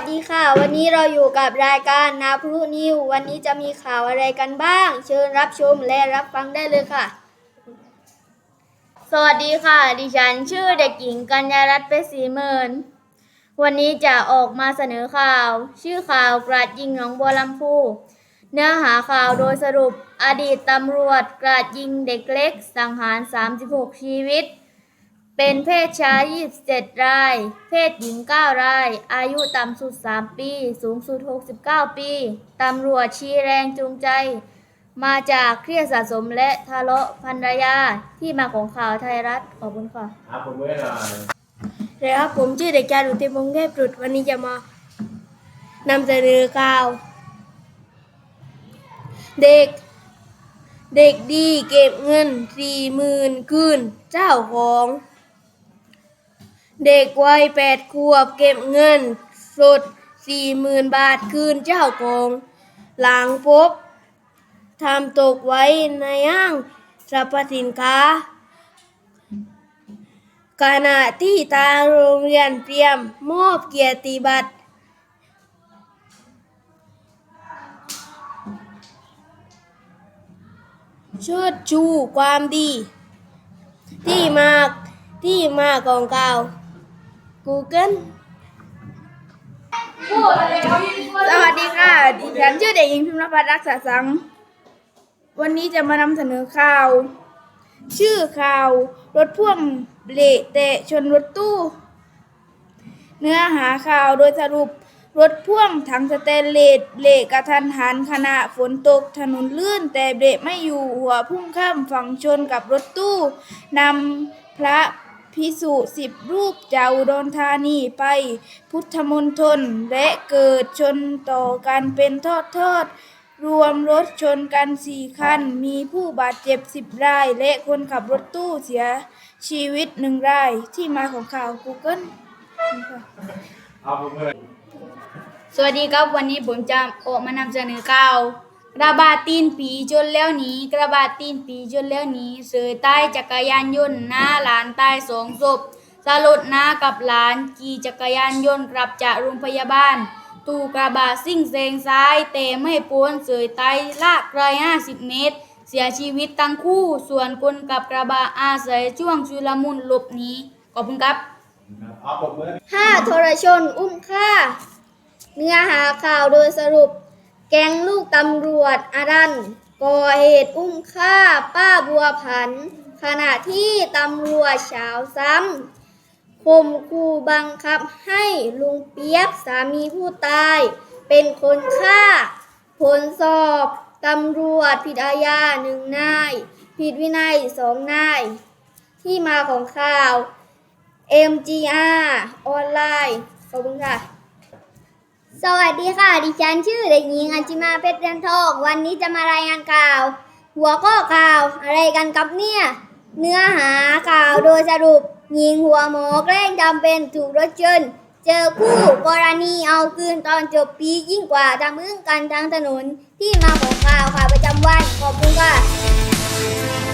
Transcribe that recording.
สดีค่ะ วันนี้เราอยู่กับรายการนาพรุนิว วันนี้จะมีข่าวอะไรกันบ้าง เชิญรับชมและรับฟังได้เลยค่ะ สวัสดีค่ะ ดิฉันชื่อเด็กหญิงกัญญารัตน์เปสีเมินวันนี้จะออกมาเสนอข่าว ชื่อข่าวกราดยิงหนองบัวลำพูเนื้อหาข่าวโดยสรุป อดีตตำรวจกราดยิงเด็กเล็ก สังหาร 36 ชีวิต เป็นเพศชาย 27 ราย เพศหญิง 9 ราย อายุต่ำสุด 3 ปี สูงสุด 69 ปี ตำรวจชี้แรงจูงใจ มาจากเครียดสะสมและทะเลาะภรรยา ที่มาของข่าวไทยรัฐ ขอบคุณค่ะอะผมไม่หน่อยเลยครับผมชื่อเด็กชายอุทิพงษ์เทพรุดวันนี้จะมานำเสนอข่าว เด็กเด็กดีเก็บเงินสี่หมื่นคืนเจ้าของ เด็กวัยแปดขวบเก็บเงิน สดสี่หมื่นบาทคืนเจ้าของ หลังพบทำตกไว้ในห้างสรรพสินค้า ขณะที่ทางโรงเรียนเตรียมมอบเกียรติบัตรเชิดชูความดี ที่มาที่มาของข่าว Google สวัสดีค่ะ ดิฉันชื่อเด็กหญิงพิมพ์รพัฒน์รักษาสัง วันนี้จะมานำเสนอข่าว ชื่อข่าว รถพ่วงเละเตะชนรถตู้ เนื้อหาข่าวโดยสรุปรถพ่วงถังสเตนเลสเบรกกระทันหันขณะฝนตกถนนลื่นแต่เบรกไม่อยู่หัวพุ่งข้ามฝั่งชนกับรถตู้นำพระ พิสุสิบรูปจากอุดรธานีไปพุทธมณฑลและเกิดชนต่อกันเป็นทอดทอดๆรวมรถชนกันสี่คัน มีผู้บาดเจ็บสิบราย และคนขับรถตู้เสียชีวิตหนึ่งราย ที่มาของข่าว Google เอาผมไม่สวัสดีครับวันนี้ผมจะออกมานำเสนอข่าว กระบาดตีนผีจนแล้วหนีกระบาดตีนผีจนแล้วหนีเสยใต้จักรยานยนต์หน้าหลานตายสองศพสลดหน้ากับหลานขี่จักรยานยนต์กลับจากโรงพยาบาล ตู่กระบะซิ่งเซงซ้ายแต่ไม่พ้นเสยใต้ลากไกล50เมตร เสียชีวิตทั้งคู่ ส่วนคนกับกระบะอาศัยช่วงชุลมุนหลบหนีขอบคุณครับห้าทรชนอุ้มฆ่า เนื้อหาข่าวโดยสรุป แก๊งลูกตำรวจอารันก่อเหตุอุ้มฆ่าป้าบัวผัน ขณะที่ตำรวจเฉาวซ้ำข่มขู่บังคับให้ลุงเปียกสามีผู้ตาย เป็นคนฆ่า ผลสอบตำรวจผิดอาญาหนึ่งนาย ผิดวินัยสองนาย ที่มาของข่าว MGR ออนไลน์ ขอบคุณค่ะ สวัสดีค่ะ ดิฉันชื่อเด็กหญิงอัญชิมาเพชรเรือนทองวันนี้จะมารายงานข่าว หัวข้อข่าวอะไรกันครับเนี่ย เนื้อหาข่าวโดยสรุป หญิงหัวหมอแกล้งจำเป็นถูกรถชนเจอคู่กรณีเอาคืนตอนจบปียิ่งกว่าทำอึ้งกันทางถนนที่มาของข่าวข่าวประจำวันขอบคุณค่ะ